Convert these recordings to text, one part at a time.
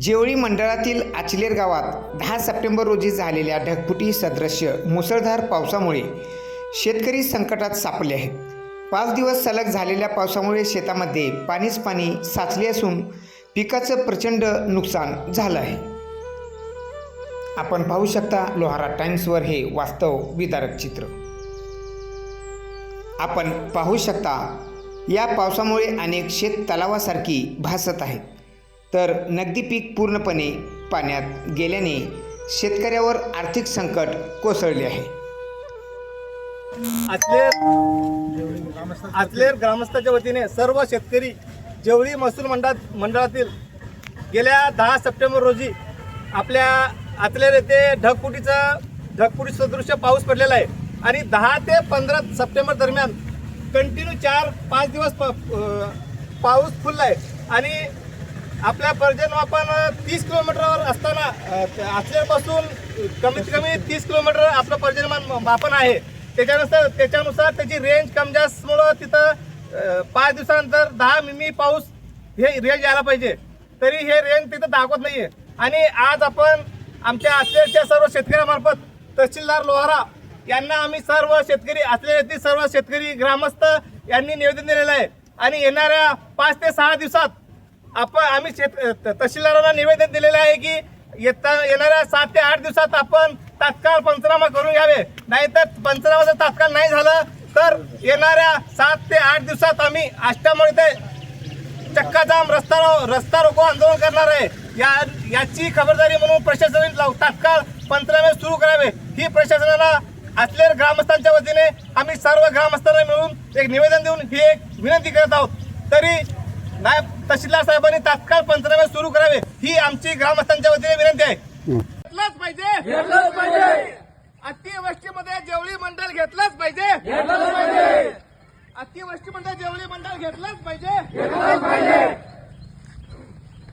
जेवळी मंडळातील आचलेर गावात दहा सप्टेंबर रोजी झालेल्या ढगफुटी सदृश्य मुसळधार पावसामुळे शेतकरी संकटात सापडले आहेत. पाच दिवस सलग झालेल्या पावसामुळे शेतामध्ये पाणीच पाणी साचले असून पिकाचं प्रचंड नुकसान झालं आहे. आपण पाहू शकता लोहारा टाइम्सवर हे वास्तव विदारक चित्र. आपण पाहू शकता या पावसामुळे अनेक शेत तलावासारखी भासत आहेत. तर नगदी पीक पूर्णपणे पाण्यात गेल्याने शेतकऱ्यावर आर्थिक संकट कोसळले आहे. आतलेर आचलेर ग्रामस्थाच्या वतीने सर्व शेतकरी जेवळी महसूल मंडळात मंडळातील गेल्या दहा सप्टेंबर रोजी आपल्या आतलेर येथे ढगफुटीचा ढगफुटी सदृश्य पाऊस पडलेला आहे. आणि दहा ते पंधरा सप्टेंबर दरम्यान कंटिन्यू चार पाच दिवस प- पाऊस फुलला आहे आणि आपल्या पर्जन आपण तीस किलोमीटरवर असताना असल्यापासून कमीत कमी तीस किलोमीटर आपलं पर्जनमान मापन आहे. त्याच्यानुसार त्याच्यानुसार त्याची रेंज कमी जास्तमुळं तिथं पाच दिवसानंतर दहा मिमी पाऊस हे रेंज यायला पाहिजे. तरी हे रेंज तिथं दाखवत नाही आहे आणि आज आपण आमच्या असलेच्या सर्व शेतकऱ्यामार्फत तहसीलदार लोहारा यांना आम्ही सर्व शेतकरी आचलेर सर्व शेतकरी ग्रामस्थ यांनी निवेदन दिलेलं आहे. आणि येणाऱ्या पाच ते सहा दिवसात आपण आम्ही शेत त- तहसीलदारांना निवेदन दिलेलं आहे की येता येणाऱ्या सात ते आठ दिवसात आपण तात्काळ पंचनामा करून घ्यावे. नाहीतर पंचनामा जर तात्काळ नाही झालं तर येणाऱ्या सात ते आठ दिवसात आम्ही आष्टामुळे ते चक्काजाम रस्ता रो- रस्ता रोको आंदोलन करणार आहे. या याची खबरदारी म्हणून प्रशासनाने तात्काळ पंचनामे सुरू करावे. ही प्रशासनाला असलेल्या ग्रामस्थांच्या वतीने आम्ही सर्व ग्रामस्थांना मिळून एक निवेदन देऊन ही एक विनंती करत आहोत. तरी नायब तहसीलदार साहेबांनी तात्काळ पंचनामे सुरू करावे ही आमची ग्रामस्थांच्या वतीने विनंती आहे. घेतलंच पाहिजे. अतिवृष्टीमध्ये जेवळी मंडळ घेतलंच पाहिजे. अतिवृष्टीमध्ये जेवळी मंडळ घेतलंच पाहिजे.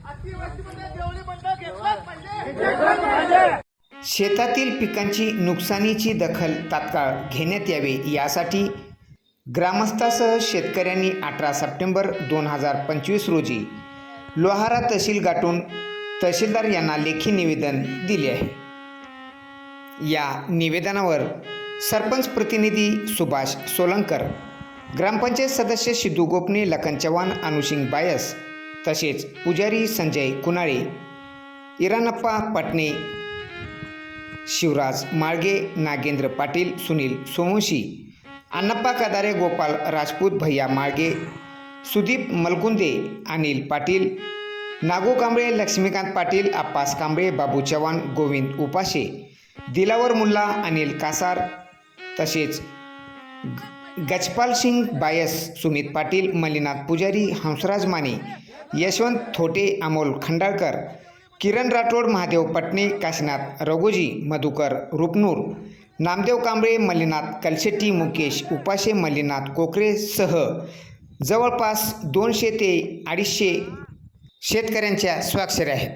अतिवृष्टीमध्ये जेवळी मंडळ घेतलंच पाहिजे. शेतातील पिकांची नुकसानीची दखल तात्काळ घेण्यात यावे यासाठी ग्रामस्थासह शेतकऱ्यांनी अठरा सप्टेंबर दोन हजार पंचवीस रोजी लोहारा तहसील गाठून तहसीलदार यांना लेखी निवेदन दिले आहे. या निवेदनावर सरपंच प्रतिनिधी सुभाष सोलंकर ग्रामपंचायत सदस्य सिद्धू गोपणे लखन चव्हाण अनुसिंग बायस तसेच पुजारी संजय कुनाळे इरानप्पा पटणे शिवराज माळगे नागेंद्र पाटील सुनील सोमोशी अण्णप्पा कदारे गोपाल राजपूत भैया माळगे सुदीप मलकुंदे अनिल पाटील नागो कांबळे लक्ष्मीकांत पाटील आप्पास कांबळे बाबू चव्हाण गोविंद उपाशे दिलावर मुल्ला अनिल कासार तसेच गजपाल सिंग बायस सुमित पाटील मल्लीनाथ पुजारी हंसराज माने यशवंत थोटे अमोल खंडाळकर किरण राठोड महादेव पटणे काशीनाथ रघोजी मधुकर रुपनूर नामदेव कांबळे मल्लीनाथ कलशेट्टी मुकेश उपाशे मल्लीनाथ कोकरेसह जवळपास दोनशे ते अडीचशे शेतकऱ्यांच्या स्वाक्षऱ्या आहेत.